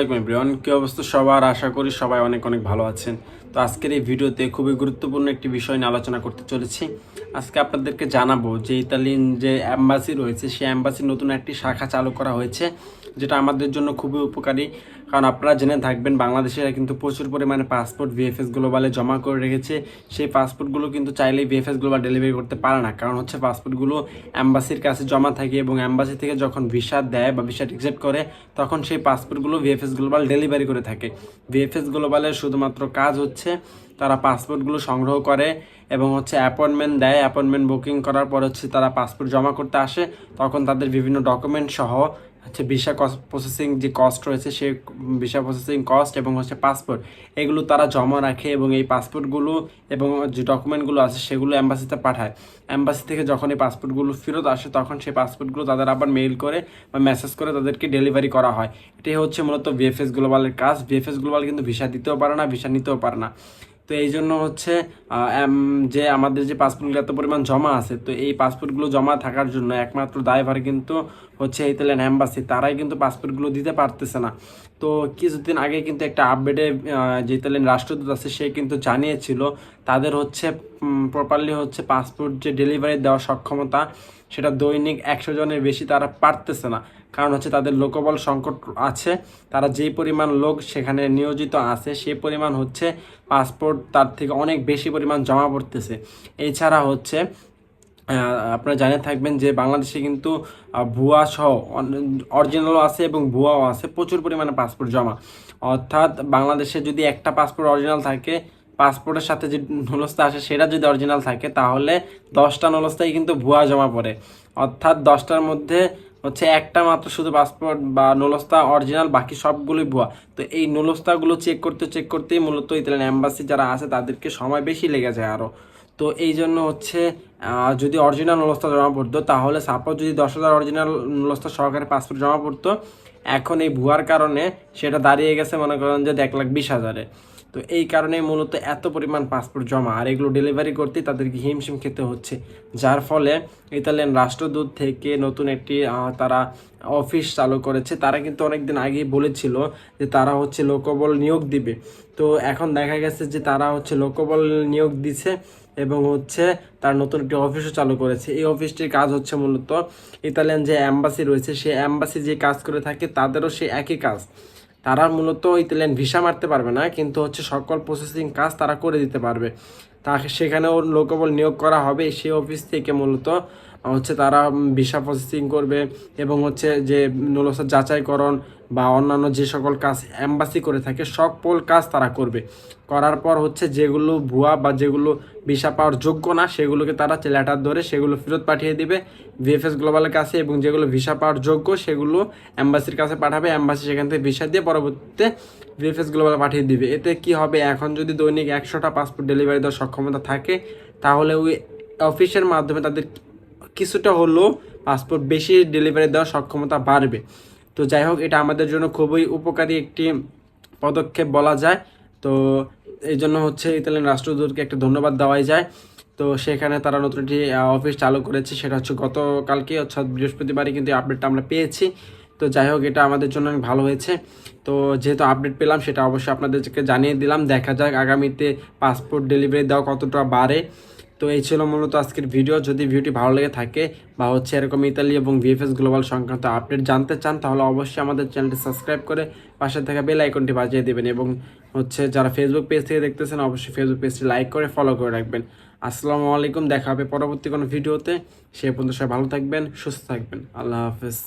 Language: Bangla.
এভরিওয়ান, কি অবস্থা? সবার আশা করি সবাই অনেক অনেক ভালো আছেন। তো আজকের এই ভিডিওতে খুবই গুরুত্বপূর্ণ একটি বিষয় নিয়ে আলোচনা করতে চলেছি। আজকে আপনাদেরকে জানাব যে ইতালিয়ান যে অ্যাম্বাসি রয়েছে, সেই অ্যাম্বাসির নতুন একটি শাখা চালু করা হয়েছে। যেটা আমাদের জন্য খুবই উপকারী। কারণ আপনারা জেনে থাকবেন, বাংলাদেশের কিন্তু প্রচুর পরিমাণে পাসপোর্ট ভিএফএস গ্লোবালে জমা করে রেখেছে। সেই পাসপোর্টগুলো কিন্তু চাইলেই ভিএফএস গ্লোবাল ডেলিভারি করতে পারে না। কারণ হচ্ছে পাসপোর্টগুলো অ্যাম্বাসির কাছে জমা থাকে এবং অ্যাম্বাসি থেকে যখন ভিসা দেয় বা ভিসা রিজেক্ট করে, তখন সেই পাসপোর্টগুলো ভিএফএস গ্লোবাল ডেলিভারি করে থাকে। ভিএফএস গ্লোবালের শুধুমাত্র কাজ হচ্ছে তারা পাসপোর্টগুলো সংগ্রহ করে এবং হচ্ছে অ্যাপয়েন্টমেন্ট দেয়। অ্যাপয়েন্টমেন্ট বুকিং করার পর হচ্ছে তারা পাসপোর্ট জমা করতে আসে। তখন তাদের বিভিন্ন ডকুমেন্ট সহ হচ্ছে ভিসা প্রসেসিং যে কস্ট রয়েছে, সে ভিসা প্রসেসিং কস্ট এবং হচ্ছে পাসপোর্ট এগুলো তারা জমা রাখে এবং এই পাসপোর্টগুলো এবং যে ডকুমেন্টগুলো আছে সেগুলো অ্যাম্বাসিতে পাঠায়। অ্যাম্বাসি থেকে যখন এই পাসপোর্টগুলো ফেরত আসে, তখন সেই পাসপোর্টগুলো তাদের আবার মেইল করে বা মেসেজ করে তাদেরকে ডেলিভারি করা হয়। এটাই হচ্ছে মূলত ভিএফএস গ্লোবালের কাজ। ভিএফএস গ্লোবাল কিন্তু ভিসা দিতেও পারে না ভিসা নিতেও পারে না। তো এই জন্য হচ্ছে যে আমাদের যে পাসপোর্টগুলো এত পরিমাণ জমা আছে, তো এই পাসপোর্টগুলো জমা থাকার জন্য একমাত্র দায়ভার কিন্তু হচ্ছে ইতালিয়ান অ্যাম্বাসি তারাই কিন্তু পাসপোর্টগুলো দিতে পারতেছে না। তো কিছুদিন আগে কিন্তু একটা আপডেটে যে ইতালিয়ান রাষ্ট্রদূত আছে, সে কিন্তু জানিয়েছিল, তাদের হচ্ছে প্রপারলি হচ্ছে পাসপোর্ট যে ডেলিভারি দেওয়ার সক্ষমতা সেটা দৈনিক একশো জনের বেশি তারা পারতেছে না। কারণ হচ্ছে তাদের লোকবল সংকট আছে, তারা যেই পরিমাণ লোক সেখানে নিয়োজিত আছে সেই পরিমাণ হচ্ছে পাসপোর্ট তার থেকে অনেক বেশি পরিমাণ জমা পড়তেছে। এছাড়া হচ্ছে আপনারা জানে থাকবেন যে বাংলাদেশে কিন্তু ভুয়া সহ অরিজিনালও আছে এবং ভুয়াও আছে, প্রচুর পরিমাণে পাসপোর্ট জমা। অর্থাৎ বাংলাদেশে যদি একটা পাসপোর্ট অরিজিনাল থাকে পাসপোর্টের সাথে যে নলস্তা আসে, সেটা যদি অরিজিনাল থাকে, তাহলে দশটা নলস্তাই কিন্তু ভুয়া জমা পড়ে। অর্থাৎ দশটার মধ্যে হচ্ছে একটা মাত্র শুধু পাসপোর্ট বা নলস্তা অরিজিনাল, বাকি সবগুলোই ভুয়া। তো এই নলস্তাগুলো চেক করতে চেক করতেই মূলত ইতালিয়ান অ্যাম্বাসি যারা আছে, তাদেরকে সময় বেশি লেগে যায় আরও তো এই জন্য হচ্ছে যদি অরিজিনাল নলস্তা জমা পড়তো, তাহলে সাপোজ যদি দশ হাজার অরিজিনাল নলস্তা সহকারে পাসপোর্ট জমা পড়তো, এখন এই ভুয়ার কারণে সেটা দাঁড়িয়ে গেছে, মনে করেন যে এক লাখ বিশ হাজারে। তো এই কারণে মূলত এত পরিমাণ পাসপোর্ট জমা, আর এগুলো ডেলিভারি করতে তাদেরকে হিমশিম খেতে হচ্ছে। যার ফলে ইতালিয়ান রাষ্ট্রদূত থেকে নতুন একটি তারা অফিস চালু করেছে। তারা কিন্তু অনেকদিন আগেই বলেছিল যে তারা হচ্ছে লোকবল নিয়োগ দিবে। তো এখন দেখা গেছে যে তারা হচ্ছে লোকবল নিয়োগ দিছে এবং হচ্ছে তার নতুন একটি অফিসও চালু করেছে। এই অফিসটির কাজ হচ্ছে মূলত ইতালিয়ান যে অ্যাম্বাসি রয়েছে, সেই অ্যাম্বাসি যে কাজ করে থাকে, তাদেরও সে একই কাজ। তারা মূলত ইতালিয়ান ভিসা মারতে পারবে না, কিন্তু হচ্ছে সকল প্রসেসিং কাজ তারা করে দিতে পারবে। তা সেখানেও লোকবল নিয়োগ করা হবে, সেই অফিস থেকে মূলত হচ্ছে তারা ভিসা প্রসেসিং করবে এবং হচ্ছে যে নলসা যাচাইকরণ বা অন্যান্য যে সকল কাজ অ্যাম্বাসি করে থাকে, সকল কাজ তারা করবে। করার পর হচ্ছে যেগুলো ভুয়া বা যেগুলো ভিসা পাওয়ার যোগ্য না, সেগুলোকে তারা লেটার ধরে সেগুলো ফেরত পাঠিয়ে দিবে ভিএফএস গ্লোবালের কাছে এবং যেগুলো ভিসা পাওয়ার যোগ্য সেগুলো অ্যাম্বাসির কাছে পাঠাবে অ্যাম্বাসি সেখান থেকে ভিসা দিয়ে পরবর্তীতে ভিএফএস গ্লোবালে পাঠিয়ে দিবে। এতে কি হবে? এখন যদি দৈনিক একশোটা পাসপোর্ট ডেলিভারি দেওয়ার সক্ষমতা থাকে, তাহলে ওই অফিসের মাধ্যমে তাদের কিছুটা হলেও পাসপোর্ট বেশি ডেলিভারি দেওয়ার সক্ষমতা বাড়বে। তো যাই হোক, এটা আমাদের জন্য খুবই উপকারী একটি পদক্ষেপ বলা যায়। তো এই জন্য হচ্ছে ইতালিয়ান রাষ্ট্রদূতকে একটা ধন্যবাদ দেওয়াই যায়। তো সেখানে তারা নতুন একটি অফিস চালু করেছে। সেটা হচ্ছে গতকালকে অর্থাৎ বৃহস্পতিবারই কিন্তু আপডেটটা আমরা পেয়েছি। তো যাই হোক, এটা আমাদের জন্য অনেক ভালো হয়েছে। তো যেহেতু আপডেট পেলাম, সেটা অবশ্যই আপনাদেরকে জানিয়ে দিলাম। দেখা যাক আগামীতে পাসপোর্ট ডেলিভারি দেওয়া কতটা বাড়ে। তো এই ছিল মূলত আজকের ভিডিও। যদি ভিডিওটি ভালো লেগে থাকে বা হচ্ছে এরকম ইতালি এবং ভিএফএস গ্লোবাল সংক্রান্ত আপডেট জানতে চান, তাহলে অবশ্যই আমাদের চ্যানেলটি সাবস্ক্রাইব করে পাশে থাকা বেল আইকনটি বাজিয়ে দেবেন এবং হচ্ছে যারা ফেসবুক পেজ থেকে দেখতেছেন, অবশ্যই ফেসবুক পেজটি লাইক করে ফলো করে রাখবেন। আসসালামু আলাইকুম, দেখা হবে পরবর্তী কোনো ভিডিওতে। সে পর্যন্ত সবাই ভালো থাকবেন, সুস্থ থাকবেন। আল্লাহ হাফেজ।